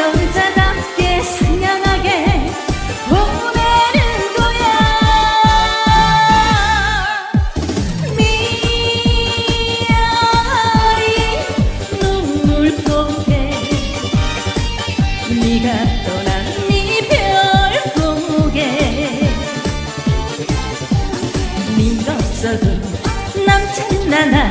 여자답게 상냥하게 보내는 거야. 미아리 눈물 속에 네가 떠난 네 이별 속에 네가 없어도 남친 나나